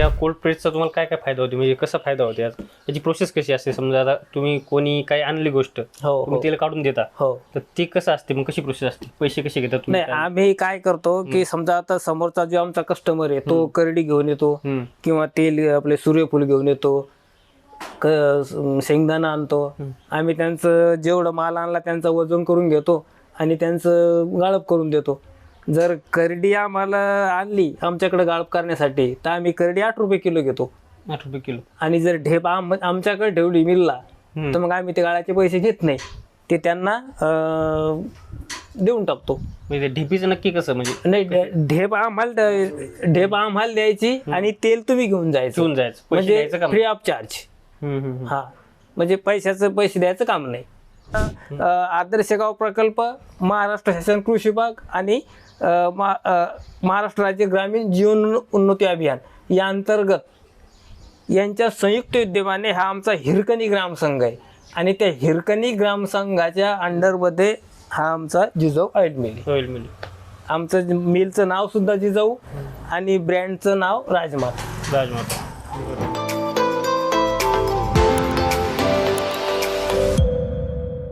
या कोल्ड प्रेसचा तुम्हाला काय काय फायदा होतो? म्हणजे कसा फायदा होतो याचा? याची प्रोसेस कशी असते? समजा आता तुम्ही कोणी काय आणली गोष्ट हो तुम्ही हो. तिला काढून देता हो. तर ते कसं असते? मग कशी प्रोसेस असते? पैसे कसे घेतात तुम्ही? नाही आम्ही काय करतो की समजा आता समोरचा जो आमचा कस्टमर आहे तो करडी घेऊन येतो हम्म. किंवा तेल आपले सूर्यफूल घेऊन येतो क शेंगदाणा आणतो. आम्ही त्यांचं जेवढं माल आणला त्यांचं वजन करून घेतो आणि त्यांचं गाळप करून देतो. जर करडी आम्हाला आणली आमच्याकडे गाळप करण्यासाठी तर आम्ही करडी आठ रुपये किलो घेतो. आठ रुपये किलो. आणि जर ढेप आम आमच्याकडे ठेवली मिलला. तर मग आम्ही ते गाळाचे पैसे घेत नाही. ते त्यांना अं, देऊन टाकतो. म्हणजे ढिपीचं नक्की कसं म्हणजे नाही ढे- ढेप आम्हाला ढेप आम्हाला द्यायची आणि तेल तुम्ही घेऊन जायचं. घेऊन जायचं. पैसे म्हणजे द्यायचं फ्री ऑफ चार्ज हम्म, हम्म, हम्म. हा. म्हणजे पैशाचं पैसे द्यायचं काम नाही. आदर्श गाव प्रकल्प महाराष्ट्र शासन कृषी विभाग आणि महाराष्ट्र राज्य ग्रामीण जीवन उन्नती अभियान. या अंतर्गत यांच्या संयुक्त विद्यमाने हा आमचा हिरकणी ग्रामसंघ आहे. आणि त्या हिरकणी ग्रामसंघाच्या अंडरमध्ये हा आमचा Jijau oil mill. Oil mill आमचं मिलचं नाव सुद्धा जिजाऊ आणि ब्रँडचं नाव राजमाता. राजमाता.